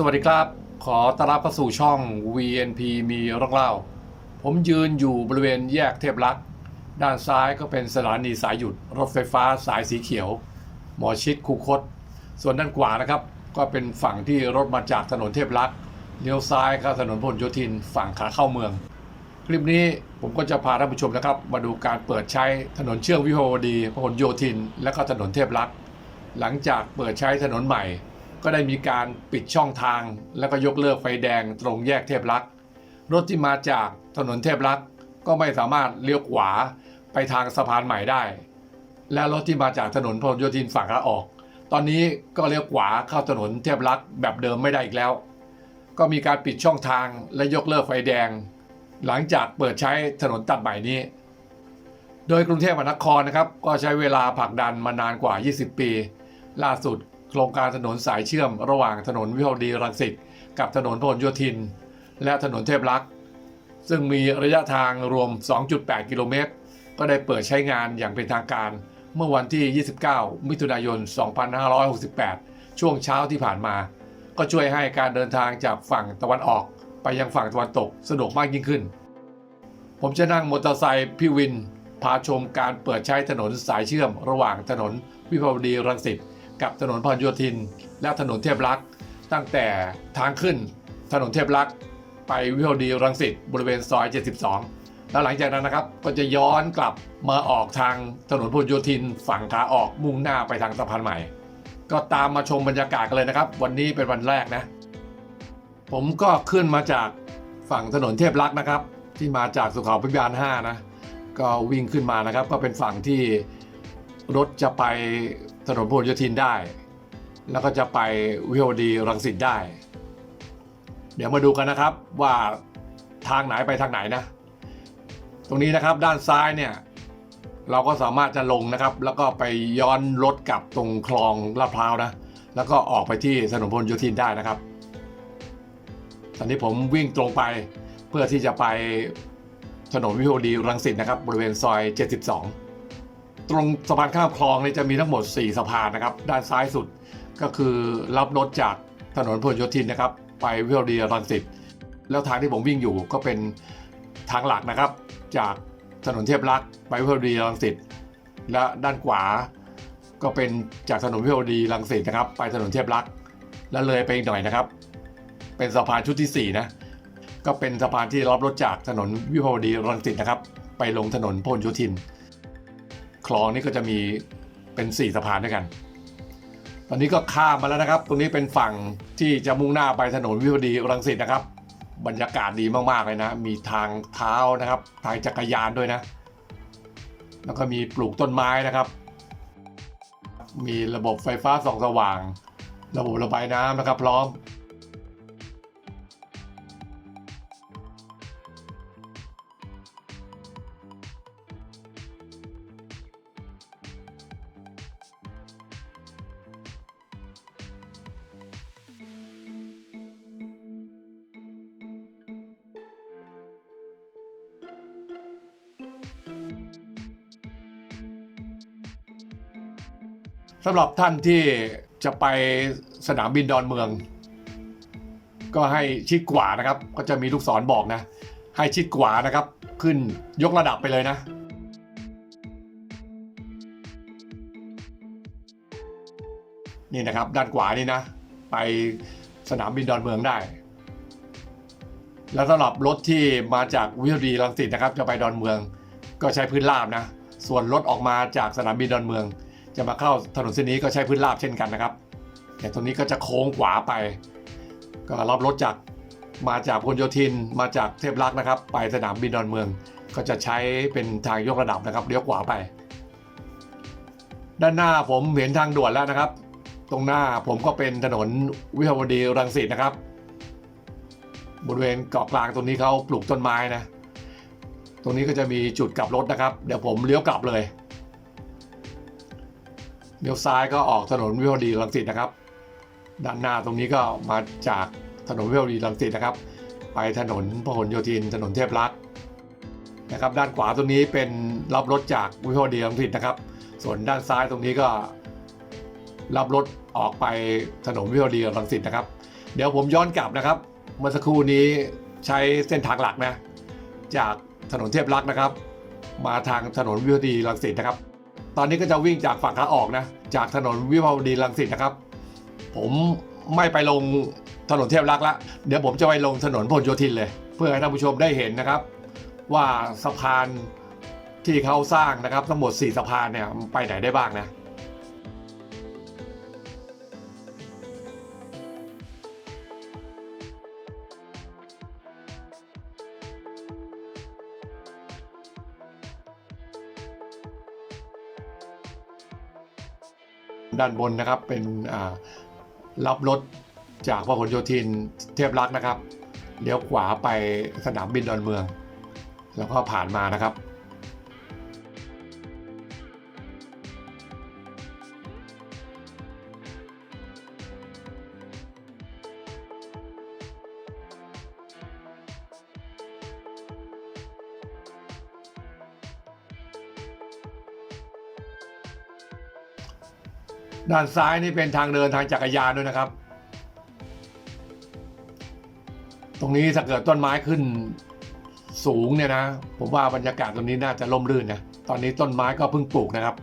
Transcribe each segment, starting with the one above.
สวัสดีครับ ขอต้อนรับเข้าสู่ช่อง VNP มีเรื่องเล่า ผมยืนอยู่บริเวณแยกเทพรักษ์ด้านซ้ายก็เป็นสถานีสายหยุด รถไฟฟ้าสายสีเขียว หมอชิดคูคต ส่วนด้านขวานะครับ ก็เป็นฝั่งที่รถมาจากถนนเทพรักษ์เลี้ยวซ้ายเข้าถนนพหลโยธินฝั่งขาเข้าเมือง คลิปนี้ผมก็จะพาท่านผู้ชมนะครับ มาดูการเปิดใช้ถนนเชื่อมวิภาวดีพหลโยธิน และก็ถนนเทพรักษ์หลังจากเปิดใช้ถนนใหม่ ก็ได้มีการปิดช่องทาง แล้วก็ยกเลิกไฟแดงตรงแยกเทพรักษ์รถที่มาจากถนนเทพรักษ์ก็ไม่สามารถเลี้ยวขวาไปทางสะพานใหม่ได้ และรถที่มาจากถนนพหลโยธินฝั่งขาออก ตอนนี้ก็เลี้ยวขวาเข้าถนนเทพรักษ์แบบเดิมไม่ได้อีกแล้ว ก็มีการปิดช่องทางและยกเลิกไฟแดง หลังจากเปิดใช้ถนนตัดใหม่นี้ โดยกรุงเทพมหานครนะครับ ก็ใช้เวลาผลักดันมานานกว่า 20 ปี ล่าสุด โครงการถนนสายเชื่อมระหว่างถนนวิภาวดีรังสิตกับถนนพหลโยธิน และถนนเทพรักษ์ซึ่งมีระยะทางรวม 2.8 กิโลเมตร ก็ได้เปิดใช้งานอย่างเป็นทางการเมื่อวันที่ 29 มิถุนายน 2568 ช่วงเช้าที่ผ่านมา ก็ช่วยให้การเดินทางจากฝั่งตะวันออกไปยังฝั่งตะวันตกสะดวกมากยิ่งขึ้น ผมจะนั่งมอเตอร์ไซค์พี่วิน พาชมการเปิดใช้ถนนสายเชื่อมระหว่างถนนวิภาวดีรังสิต กับถนนพหลโยธิน และถนนเทพรักษ์ตั้งแต่ทางขึ้นถนนเทพรักษ์ไปวิภาวดีรังสิตบริเวณซอย 72 แล้วหลังจากนั้นนะครับก็จะย้อนกลับมาออกทางถนนพหลโยธินฝั่งขาออกมุ่งหน้าไปทางสะพานใหม่ ก็ตามมาชมบรรยากาศกันเลยนะครับ วันนี้เป็นวันแรกนะ ผมก็ขึ้นมาจากฝั่งถนนเทพรักษ์นะครับ ที่มาจากสุขาพิบาล5นะก็วิ่งขึ้นมานะครับ ก็เป็นฝั่งที่รถจะไป ถนนพหลโยธินได้ แล้วก็จะไปวิภาวดีรังสิตได้ เดี๋ยวมาดูกันนะครับว่าทางไหนไปทางไหนนะ ตรงนี้นะครับด้านซ้ายเนี่ยเราก็สามารถจะลงนะครับ แล้วก็ไปย้อนรถกลับตรงคลองลาดพร้าวนะ แล้วก็ออกไปที่ถนนพหลโยธินได้นะครับ ตอนนี้ผมวิ่งตรงไปเพื่อที่จะไปถนนวิภาวดีรังสิตนะครับ บริเวณซอย 72 ตรงสะพานข้ามคลองนี่จะมีทั้งหมด 4 สะพานนะครับ ด้านซ้ายสุดก็คือรับรถจากถนนพหลโยธินนะครับ ไปวิภาวดีรังสิตแล้วทางที่ผมวิ่งอยู่ก็เป็นทางหลักนะครับ จากถนนเทพรักษ์ไปวิภาวดีรังสิตและด้านขวาก็เป็นจากถนนวิภาวดีรังสิตนะครับ ไปถนนเทพรักษ์แล้วเลยไปอีกหน่อยนะครับ เป็นสะพานชุดที่ 4 นะ ก็เป็นสะพานที่รับรถจากถนนวิภาวดีรังสิตนะครับ ไปลงถนนพหลโยธิน คลองนี้ก็จะมีเป็น 4 สะพานด้วยกัน ตอนนี้ก็ข้ามมาแล้วนะครับ ตรงนี้เป็นฝั่งที่จะมุ่งหน้าไปถนนวิภาวดีรังสิตนะครับ บรรยากาศดีมากๆเลยนะ มีทางเท้านะครับ ทางจักรยานด้วยนะ แล้วก็มีปลูกต้นไม้นะครับ มีระบบไฟฟ้าส่องสว่าง ระบบระบายน้ำนะครับพร้อม สำหรับท่านที่จะไปสนามบินดอนเมือง ก็ให้ชิดขวานะครับ ก็จะมีลูกศรบอกนะ ให้ชิดขวานะครับ ขึ้นยกระดับไปเลยนะ นี่นะครับ ด้านขวานี่นะ ไปสนามบินดอนเมืองได้ แล้วสำหรับรถที่มาจากวิภาวดีรังสิตนะครับ จะไปดอนเมือง ก็ใช้พื้นราบนะ ส่วนรถออกมาจากสนามบินดอนเมือง จะมาเข้าถนนเส้นนี้ก็ใช้พื้นราบเช่นกันนะครับ แต่ตรงนี้ก็จะโค้งขวาไป ก็รับรถจากมาจากพหลโยธินมาจากเทพรักษ์นะครับ ไปสนามบินดอนเมือง ก็จะใช้เป็นทางยกระดับนะครับเลี้ยวขวาไป ด้านหน้าผมเห็นทางด่วนแล้วนะครับ ตรงหน้าผมก็เป็นถนนวิภาวดีรังสิตนะครับ บริเวณเกาะกลางตรงนี้เขาปลูกต้นไม้นะ ตรงนี้ก็จะมีจุดกลับรถนะครับ เดี๋ยวผมเลี้ยวกลับเลย เลี้ยวซ้ายก็ออกถนนวิภาวดีรังสิตนะครับ ด้านหน้าตรงนี้ก็มาจากถนนวิภาวดีรังสิตนะครับ ไปถนนพหลโยธินถนนเทพรักษ์นะครับ ด้านขวาตรงนี้เป็นรับรถจากวิภาวดีรังสิตนะครับ ส่วนด้านซ้ายตรงนี้ก็ รับรถออกไปถนนวิภาวดีรังสิตนะครับ เดี๋ยวผมย้อนกลับนะครับ เมื่อสักครู่นี้ใช้เส้นทางหลักนะ จากถนนเทพรักษ์นะครับ มาทางถนนวิภาวดีรังสิตนะครับ ตอนนี้ก็จะวิ่งจากฝั่งขาออกนะ จากถนนวิภาวดีรังสิตนะครับ ผมไม่ไปลงถนนเทพรักษ์ละเดี๋ยวผมจะไปลงถนนพหลโยธินเลย เพื่อให้ท่านผู้ชมได้เห็นนะครับ ว่าสะพานที่เขาสร้างนะครับ ทั้งหมด 4 สะพานเนี่ยไปไหนได้บ้างนะ ด้านบนนะครับเป็นรับรถจากพหลโยธินเทพรักนะครับ เลี้ยวขวาไปสนามบินดอนเมือง แล้วก็ผ่านมานะครับ ด้านซ้ายนี่เป็นทางเดินทางจักรยานด้วยนะครับ ตรงนี้ถ้าเกิดต้นไม้ขึ้นสูงเนี่ยนะ ผมว่าบรรยากาศตรงนี้น่าจะร่มรื่นนะ ตอนนี้ต้นไม้ก็เพิ่งปลูกนะครับ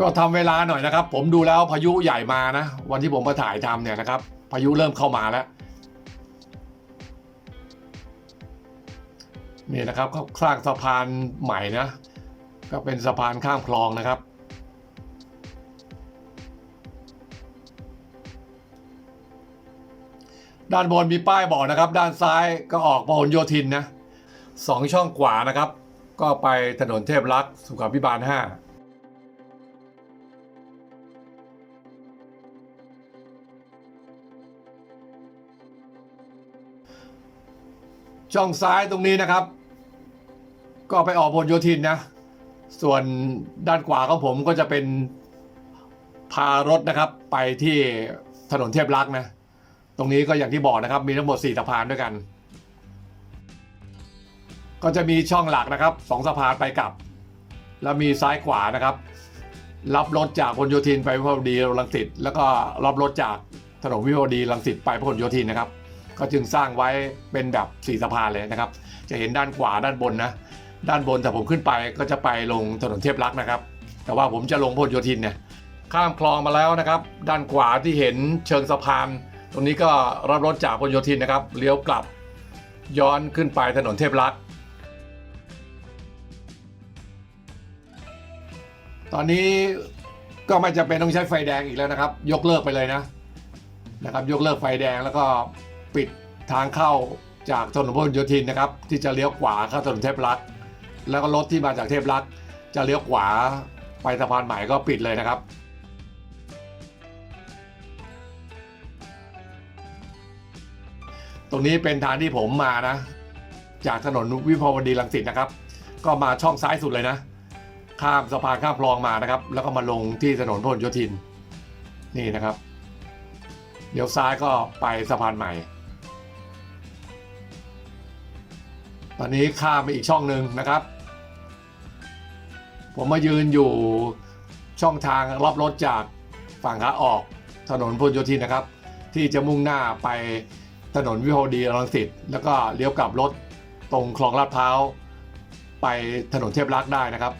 ก็ทำเวลาหน่อยนะครับ ผมดูแล้วพายุใหญ่มานะ วันที่ผมมาถ่ายทำเนี่ยนะครับ พายุเริ่มเข้ามาแล้วนี่นะครับเขาสร้างสะพานใหม่นะ ก็เป็นสะพานข้ามคลองนะครับ ด้านบนมีป้ายบอกนะครับ ด้านซ้ายก็ออกพหลโยธินนะสองช่องขวานะครับ ก็ไปถนนเทพรักษ์สุขาพิบาล 5 ช่องซ้ายตรงนี้นะครับ ก็ไปออกพหลโยธินนะ ส่วนด้านขวาของผมก็จะเป็นพารถนะครับ ไปที่ถนนเทพรักษ์นะ ตรงนี้ก็อย่างที่บอกนะครับ มีทั้งหมด 4 สะพานด้วยกัน ก็จะมีช่องหลักนะครับสองสะพานไปกลับ แล้วมีซ้ายขวานะครับ รับรถจากพลโยธินไปพหลดีรังสิตแล้วก็รับรถจากถนนวิภาวดีรังสิตไปพหลโยธินนะครับ ก็จึงสร้างไว้เป็นแบบสี่สะพานเลยนะครับ จะเห็นด้านขวาด้านบนนะ ด้านบนแต่ผมขึ้นไปก็จะไปลงถนนเทพรักษ์นะครับ แต่ว่าผมจะลงพหลโยธินเนี่ยข้ามคลองมาแล้วนะครับ ด้านขวาที่เห็นเชิงสะพาน ตรงนี้ก็รับรถจากพหลโยธินนะครับเลี้ยวกลับย้อนขึ้นไปถนนเทพรักษ์ตอนนี้ก็ไม่จำเป็นต้องใช้ไฟแดงอีกแล้วนะครับ ยกเลิกไปเลยนะนะครับ ยกเลิกไฟแดงแล้วก็ ปิดทางเข้าจากถนนพหลโยธินนะครับ ที่จะเลี้ยวขวาเข้าถนนเทพรักษ์แล้วก็รถที่มาจากเทพรักษ์จะเลี้ยวขวาไปสะพานใหม่ก็ปิดเลยนะครับตรงนี้เป็นทางที่ผมมานะ จากถนนวิภาวดีรังสิตนะครับ ก็มาช่องซ้ายสุดเลยนะ ข้ามสะพานข้ามคลองมานะครับ แล้วก็มาลงที่ถนนพหลโยธิน นี่นะครับเดี๋ยวซ้ายก็ไปสะพานใหม่ ตอนนี้ข้ามไปอีกช่องหนึ่งนะครับ ผมมายืนอยู่ช่องทางรับรถจากฝั่งขาออกถนนพหลโยธินนะครับ ที่จะมุ่งหน้าไปถนนวิภาวดีรังสิตแล้วก็เลี้ยวกลับรถตรงคลองลาดพร้าวไปถนนเทพรักษ์ได้นะครับ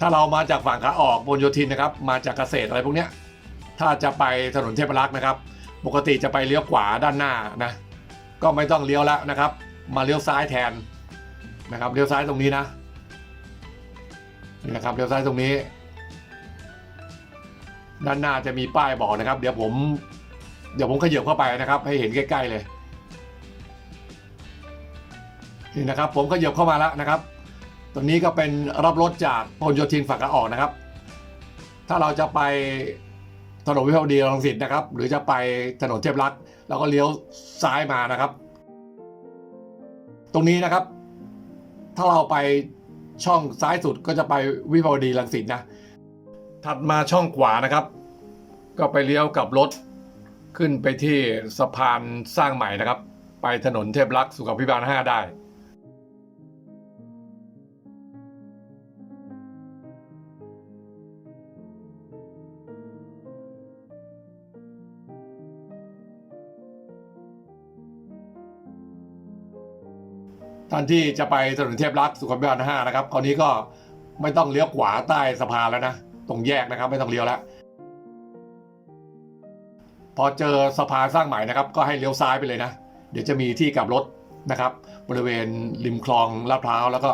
ถ้าเรามาจากฝั่งขาออกบนโยธินนะครับ มาจากเกษตรอะไรพวกเนี้ย ถ้าจะไปถนนเทพรักษ์นะครับ ปกติจะไปเลี้ยวขวาด้านหน้านะ ก็ไม่ต้องเลี้ยวแล้วนะครับ มาเลี้ยวซ้ายแทนนะครับเลี้ยวซ้ายตรงนี้นะนี่นะครับเลี้ยวซ้ายตรงนี้ ด้านหน้าจะมีป้ายบอกนะครับ เดี๋ยวผม เดี๋ยวผมขยับเข้าไปนะครับ ให้เห็นใกล้ ๆ เลยนี่นะครับ ผมขยับเข้ามาแล้วนะครับ ตรงนี้ก็เป็นรับรถจากพหลโยธินฝั่งขาออกนะครับ ถ้าเราจะไปถนนวิภาวดีรังสิตนะครับ หรือจะไปถนนเทพรักษ์เราก็เลี้ยวซ้ายมานะครับ ตรงนี้นะครับ ถ้าเราไปช่องซ้ายสุดก็จะไปวิภาวดีรังสิตนะ ถัดมาช่องขวานะครับ ก็ไปเลี้ยวกับรถขึ้นไปที่สะพานสร้างใหม่นะครับ ไปถนนเทพรักษ์สุขพิบาล5ได้ ท่านที่จะไปถนนเทพรักษ์สุขพิบาล5นะครับคราวนี้ก็ไม่ต้องเลี้ยวขวาใต้สะพานแล้วนะ ตรงแยกนะครับ ไม่ต้องเลี้ยวแล้ว พอเจอสะพานสร้างใหม่นะครับ ก็ให้เลี้ยวซ้ายไปเลยนะ เดี๋ยวจะมีที่กลับรถนะครับ บริเวณริมคลองลาดพร้าวแล้วก็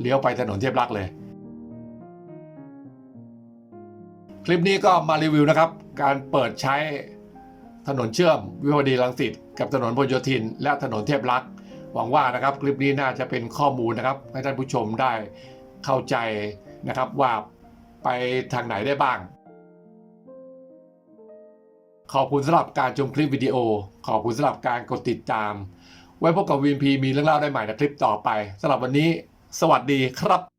เลี้ยวไปถนนเทพรักษ์เลย คลิปนี้ก็มารีวิวนะครับ การเปิดใช้ถนนเชื่อม วิภาวดีรังสิตกับถนนพหลโยธิน และถนนเทพรักษ์ หวังว่านะครับคลิปนี้น่าจะเป็นข้อมูลนะครับ ให้ท่านผู้ชมได้เข้าใจนะครับว่าไปทางไหนได้บ้าง ขอบคุณสำหรับการชมคลิปวิดีโอ ขอบคุณสำหรับการกดติดตาม ไว้พบกับวีมพีมีเรื่องเล่าได้ใหม่ในคลิปต่อไปสำหรับวันนี้ สวัสดีครับ